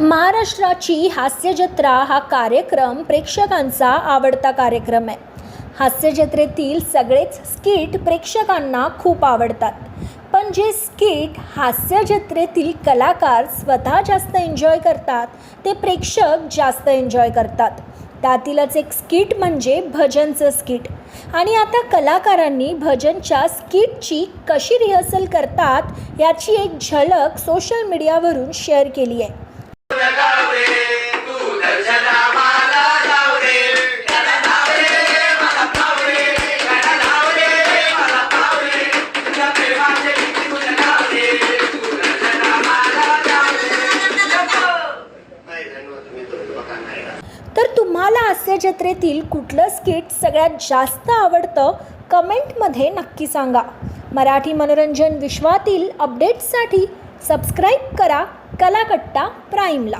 महाराष्ट्राची हास्यजत्रा हा कार्यक्रम प्रेक्षकांचा आवडता कार्यक्रम आहे. हास्यजत्रेतील सगळेच स्किट प्रेक्षकांना खूप आवडतात. पण जे स्किट हास्यजत्रेतील कलाकार स्वतः जास्त एन्जॉय करतात ते प्रेक्षक जास्त एन्जॉय करतात. त्यातीलच एक स्किट म्हणजे भजनचं स्किट आणि आता कलाकारांनी भजनच्या स्किटची कशी रिहर्सल करतात याची एक झलक सोशल मीडियावरून शेअर केली आहे. तर तुम्हाला हास्य जत्रेतील कुठलं स्किट सगळ्यात जास्त आवडतं कमेंटमध्ये नक्की सांगा. मराठी मनोरंजन विश्वातील अपडेट्ससाठी सबस्क्राईब करा कलाकट्टा प्राईमला.